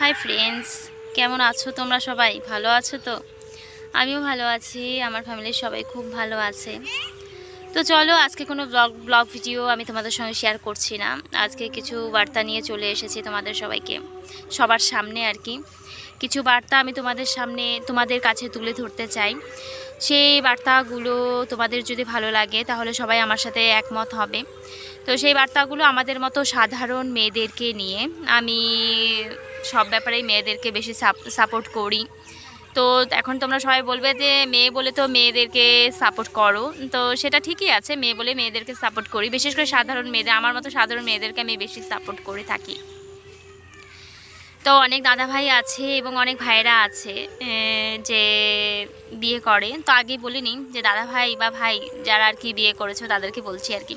Hi friends কেমন আছো তোমরা সবাই? ভালো আছো তো? আমিও ভালো আছি। আমার ফ্যামিলির সবাই খুব ভালো আছে। তো চলো, আজকে কোনো ব্লগ ব্লগ ভিডিও আমি তোমাদের সঙ্গে শেয়ার করছি না। আজকে কিছু বার্তা নিয়ে চলে এসেছি তোমাদের সবাইকে। সবার সামনে আর কি। কিছু বার্তা আমি তোমাদের সামনে, তোমাদের কাছে তুলে ধরতে চাই। সেই বার্তাগুলো তোমাদের যদি ভালো লাগে, তাহলে সবাই আমার সাথে একমত হবে। তো সেই বার্তাগুলো আমাদের মতো সাধারণ মেয়েদেরকে নিয়ে আমি সব ব্যাপারেই মেয়েদেরকে বেশি সাপোর্ট করি। তো এখন তোমরা সবাই বলবে যে, মেয়ে বলে তো মেয়েদেরকে সাপোর্ট করো। তো সেটা ঠিকই আছে, মেয়ে বলে মেয়েদেরকে সাপোর্ট করি। বিশেষ করে সাধারণ মেয়েদের, আমার মতো সাধারণ মেয়েদেরকে আমি বেশি সাপোর্ট করে থাকি। তো অনেক দাদা ভাই আছে এবং অনেক ভাইরা আছে যে বিয়ে করে। তো আগেই বলিনি যে দাদা ভাই বা ভাই যারা আর কি বিয়ে করেছ, তাদেরকে বলছি আর কি।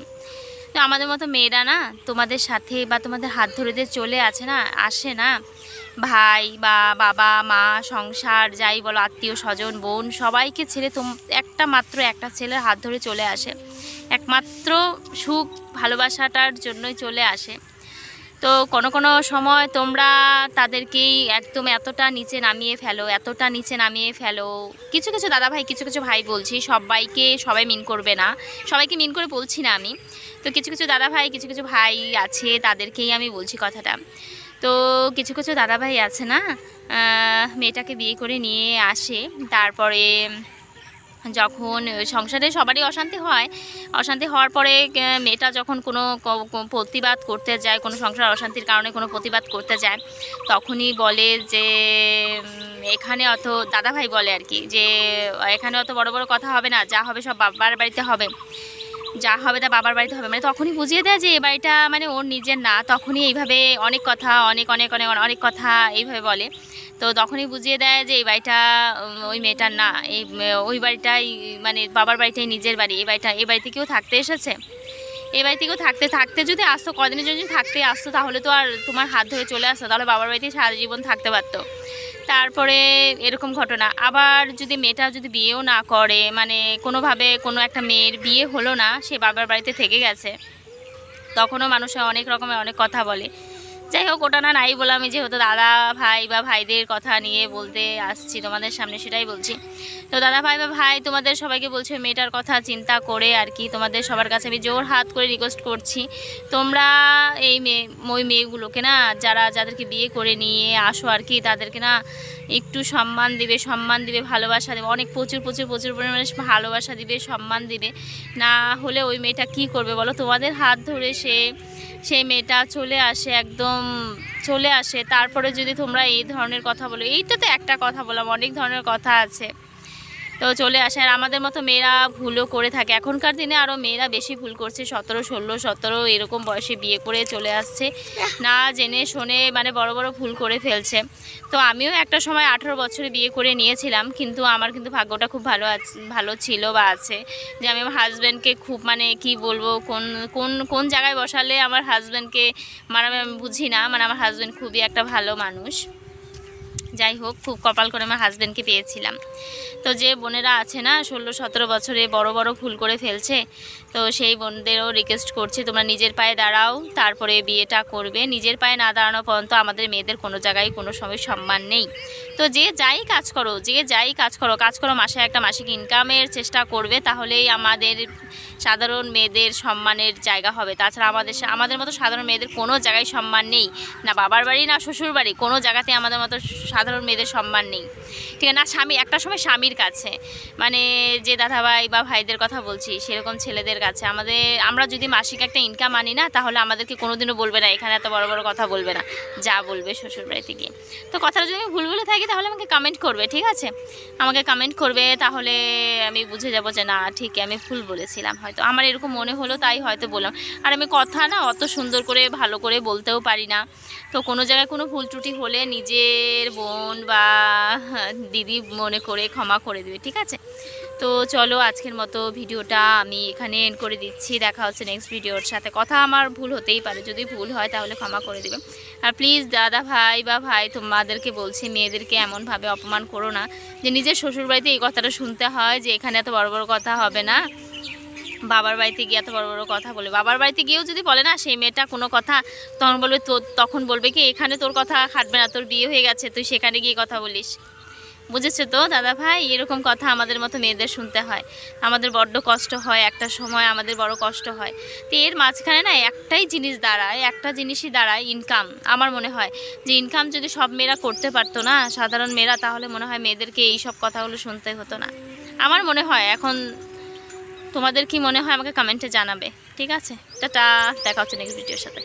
তো আমাদের মতো মেয়েরা না তোমাদের সাথে বা তোমাদের হাত ধরে যে চলে আছে না, আসে না। ভাই, বা বাবা, মা, সংসার, যাই বলো, আত্মীয় স্বজন, বোন, সবাইকে ছেড়ে তোম, একটা মাত্র একটা ছেলের হাত ধরে চলে আসে। একমাত্র সুখ ভালোবাসাটার জন্যই চলে আসে। তো কোনো কোনো সময় তোমরা তাদেরকেই একদম এতটা নিচে নামিয়ে ফেলো, এতটা নিচে নামিয়ে ফেলো। কিছু কিছু দাদা ভাই কিছু কিছু ভাই বলছি, সবাইকে সবাই মিন করবে না। সবাইকে মিন করে বলছি না আমি। তো কিছু কিছু দাদা ভাই কিছু কিছু ভাই আছে, তাদেরকেই আমি বলছি কথাটা। তো কিছু কিছু দাদা ভাই আছে না মেয়েটাকে বিয়ে করে নিয়ে আসে। তারপরে যখন সংসারে সবারই অশান্তি হয়, অশান্তি হওয়ার পরে মেয়েটা যখন কোনো প্রতিবাদ করতে যায়, কোনো সংসার অশান্তির কারণে কোনো প্রতিবাদ করতে যায়, তখনই বলে যে এখানে অত, দাদাভাই বলে আর কি, যে, এখানে অত বড় বড় কথা হবে না, যা হবে সব বাবার বাড়িতে হবে। যা হবে তা বাবার বাড়িতে হবে। মানে তখনই বুঝিয়ে দেয় যে, এ বাড়িটা মানে ওর নিজের না, তখনই এইভাবে অনেক কথা, অনেক অনেক অনেক অনেক কথা এইভাবে বলে। তো তখনই বুঝিয়ে দেয় যে এই বাড়িটা ওই মেয়েটার না। এই ওই বাড়িটাই মানে বাবার বাড়িটাই নিজের বাড়ি। এই বাড়িটা, এই বাড়িতে কেউ থাকতে এসেছে? এই বাড়িতে কেউ থাকতে থাকতে যদি আসতো, কদিনের জন্য যদি থাকতে আসতো, তাহলে তো আর তোমার হাত ধরে চলে আসতো। তাহলে বাবার বাড়িতেই সারা জীবন থাকতে পারতো। তারপরে এরকম ঘটনা। আবার যদি মেয়েটা যদি বিয়েও না করে মানে কোনোভাবে কোনো একটা মেয়ের বিয়ে হলো না, সে বাবার বাড়িতে থেকে গেছে। তখনও মানুষ অনেক রকমের অনেক কথা বলে। যাই হোক, ওটা না নাই বলে আমি যেহেতু দাদা ভাই বা ভাইদের কথা নিয়ে বলতে আসছি তোমাদের সামনে সেটাই বলছি। তো দাদা ভাই বা ভাই তোমাদের সবাইকে বলছে মেয়েটার কথা চিন্তা করে আর কি তোমাদের সবার কাছে আমি জোর হাত করে রিকোয়েস্ট করছি। তোমরা এই মেয়ে, ওই মেয়েগুলোকে না, যারা যাদেরকে বিয়ে করে নিয়ে আসো আর কি, তাদেরকে না একটু সম্মান দিবে সম্মান দিবে, ভালোবাসা দেবে, অনেক প্রচুর প্রচুর প্রচুর পরিমাণে ভালোবাসা দিবে, সম্মান দিবে। না হলে ওই মেয়েটা কি করবে বলো? তোমাদের হাত ধরে সে সেই মেয়েটা চলে আসে একদম, চলে আসে। তারপরে যদি তোমরা এই ধরনের কথা বলো, এইটা তো একটা কথা বললাম, অনেক ধরনের কথা আছে। তো চলে আসে। আর আমাদের মতো মেয়েরা ভুলও করে থাকে। এখনকার দিনে আরও মেয়েরা বেশি ভুল করছে। সতেরো ষোলো সতেরো এরকম বয়সে বিয়ে করে চলে আসছে। না জেনে শুনে মানে বড় বড় ভুল করে ফেলছে। তো আমিও একটা সময় আঠেরো বছরে বিয়ে করে নিয়েছিলাম। কিন্তু আমার কিন্তু ভাগ্যটা খুব ভালো আছে ভালো ছিল বা আছে। যে আমি আমার হাজব্যান্ডকে খুব মানে কি বলব কোন কোন কোন জায়গায় বসালে আমার হাজব্যান্ডকে মানে আমি বুঝি না। মানে আমার হাজব্যান্ড খুবই একটা ভালো মানুষ। যাই হোক, খুব কপাল করে আমার হাজব্যান্ডকে পেয়েছিলাম। তো যে বোনেরা আছে না, ষোলো সতেরো বছরে বড় বড় ভুল করে ফেলছে, তো সেই বোনদেরও রিকোয়েস্ট করছি, তোমরা নিজের পায়ে দাঁড়াও, তারপরে বিয়েটা করবে। নিজের পায়ে না দাঁড়ানো পর্যন্ত আমাদের মেয়েদের কোনো জায়গায় কোনো সময় সম্মান নেই। তো যে যাই কাজ করো, যে যাই কাজ করো কাজ করো মাসে একটা মাসিক ইনকামের চেষ্টা করবে, তাহলেই আমাদের সাধারণ মেয়েদের সম্মানের জায়গা হবে। তাছাড়া আমাদের আমাদের মতো সাধারণ মেয়েদের কোনো জায়গায় সম্মান নেই। না বাবার বাড়ি, না শ্বশুর বাড়ি কোনো জায়গাতে আমাদের মতো সাধারণ মেয়েদের সম্মান নেই। ঠিক আছে, না, স্বামী, একটা সময় স্বামীর কাছে। মানে যে দাদাভাই বা ভাইদের কথা বলছি, সেরকম ছেলেদের কাছে। আমাদের, আমরা যদি মাসিক একটা ইনকাম আনি না, তাহলে আমাদেরকে কোনোদিনও বলবে না, এখানে এত বড় বড় কথা বলবে না। যা বলবে শ্বশুর বাড়িতে গিয়ে। তো কথাটা যদি আমি ভুল বলে থাকি, তাহলে আমাকে কমেন্ট করবে, ঠিক আছে? আমাকে কমেন্ট করবে, তাহলে আমি বুঝে যাব যে, না ঠিক আমি ভুল বলেছিলাম হয়তো। আমার এরকম মনে হলো, তাই হয়তো বললাম। আর আমি কথা না, অত সুন্দর করে, ভালো করে বলতেও পারি না। তো কোনো জায়গায় কোনো ভুল ত্রুটি হলে নিজের বোন বা দিদি মনে করে ক্ষমা করে দেবে, ঠিক আছে? তো চলো আজকের মতো ভিডিওটা আমি এখানে এন্ড করে দিচ্ছি। দেখা হচ্ছে নেক্সট ভিডিওর সাথে। কথা আমার ভুল হতেই পারে। যদি ভুল হয় তাহলে ক্ষমা করে দেবে আর প্লিজ দাদা ভাই বা ভাই, তোমাদেরকে বলছি, মেয়েদেরকে এমনভাবে অপমান করো না যে নিজের শ্বশুরবাড়িতে এই কথাটা শুনতে হয় যে এখানে এত বড় বড় কথা হবে না। বাবার বাড়িতে গিয়ে এত বড় বড় কথা বলে। বাবার বাড়িতে গিয়েও যদি বলে না, সেই মেয়েটা কোনো কথা তখন বলবে তো তখন বলবে কি, এখানে তোর কথা খাটবে না, তোর বিয়ে হয়ে গেছে, তুই সেখানে গিয়ে কথা বলিস। বুঝেছ তো, দাদা ভাই? এরকম কথা আমাদের মতো মেয়েদের শুনতে হয়। আমাদের বড্ড কষ্ট হয়, একটা সময় আমাদের বড় কষ্ট হয়। তো এর মাঝখানে না একটাই জিনিস দাঁড়ায়, একটা জিনিসই দাঁড়ায় ইনকাম আমার মনে হয় যে ইনকাম যদি সব মেয়েরা করতে পারতো না, সাধারণ মেয়েরা, তাহলে মনে হয় মেয়েদেরকে এই সব কথাগুলো শুনতে হতো না। আমার মনে হয় এখন তোমাদের কি মনে হয় আমাকে কমেন্টে জানাবে। ঠিক আছে? টাটা, দেখা হচ্ছে নেক্সট ভিডিওর সাথে।